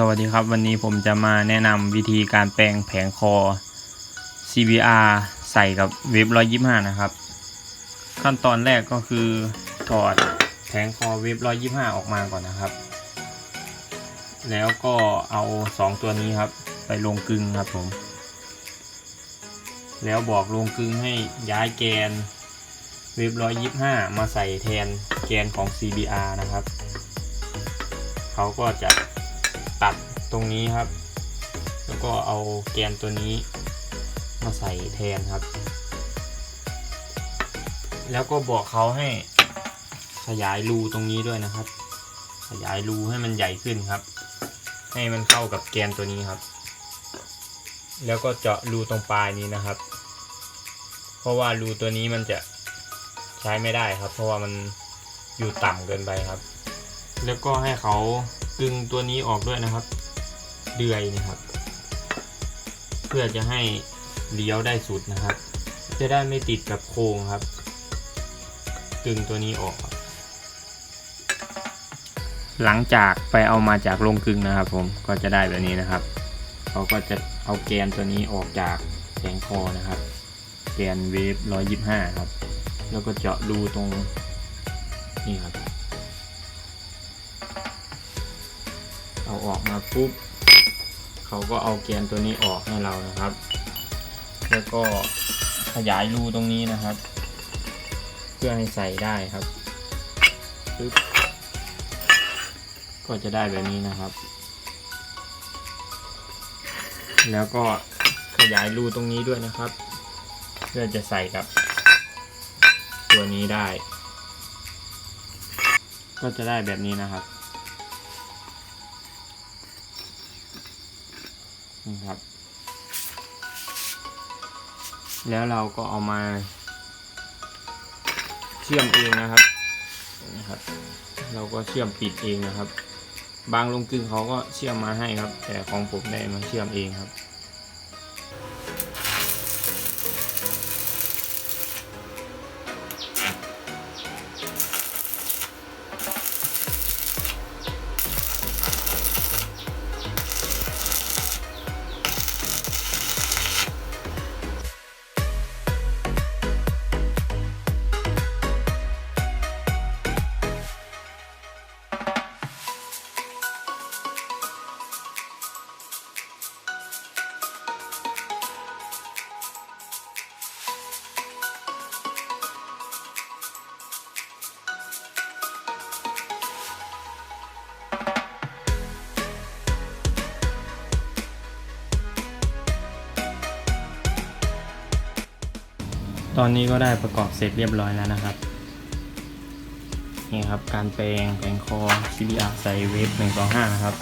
สวัสดีครับ วันนี้ผมจะมาแนะนำวิธีการแปลงแผงคอ CBR ใส่กับเว็บ125 นะครับ ขั้นตอนแรกก็คือถอดแผงคอเว็บ125 ออกมาก่อนนะครับ แล้วก็เอา 2 ตัวนี้ครับ ไปลงกึงครับผม แล้วบอกลงกึงให้ย้ายแกนเว็บ125 มาใส่แทนแกนของ CBR นะครับ เขาก็จะ ตัดตรงนี้ครับ แล้วก็เอาแกนตัวนี้มาใส่แทนครับ แล้วก็บอกเขาให้ขยายรูตรงนี้ด้วยนะครับ ขยายรูให้มันใหญ่ขึ้นครับ ให้มันเข้ากับแกนตัวนี้ครับ แล้วก็เจาะรูตรงปลายนี้นะครับ เพราะว่ารูตัวนี้มันจะใช้ไม่ได้ครับ เพราะว่ามันอยู่ต่ำเกินไปครับ แล้วก็ให้เขา ดึงตัวนี้ออกด้วยนะครับ เดือยนะครับ เพื่อจะให้เลี้ยวได้สุดนะครับ จะได้ไม่ติดกับโครงครับ ดึงตัวนี้ออกครับหลังจากไปเอามาจากโรงกลึงนะครับผมก็จะได้แบบนี้นะครับเขาก็จะเอาแกนตัวนี้ออกจากแผงคอนะครับ แกนเวฟ125 ครับ แล้วก็เจาะรูตรงนี่ครับ อาออกมาปุ๊บเขาก็เอาแกนตัวนี้ออกให้เรานะครับ แล้วก็ขยายรูตรงนี้นะครับ เพื่อให้ใส่ได้ครับปึ๊บก็จะได้แบบนี้นะครับ แล้วก็ขยายรูตรงนี้ด้วยนะครับ เพื่อจะใส่กับ ตัวนี้ได้ ก็จะได้แบบนี้นะครับ ครับ แล้วเราก็เอามา เชื่อมเองนะครับนะครับ เราก็เชื่อมปิดเองนะครับ บางลงกึ่งเขาก็เชื่อมมาให้ครับ แต่ของผมได้มาเชื่อมเองครับ ตอนนี้ก็ได้ประกอบเสร็จเรียบร้อยแล้วนะครับ นี่ครับการแปลงแปลงคอ CBR ใส่เวฟ125 นะครับ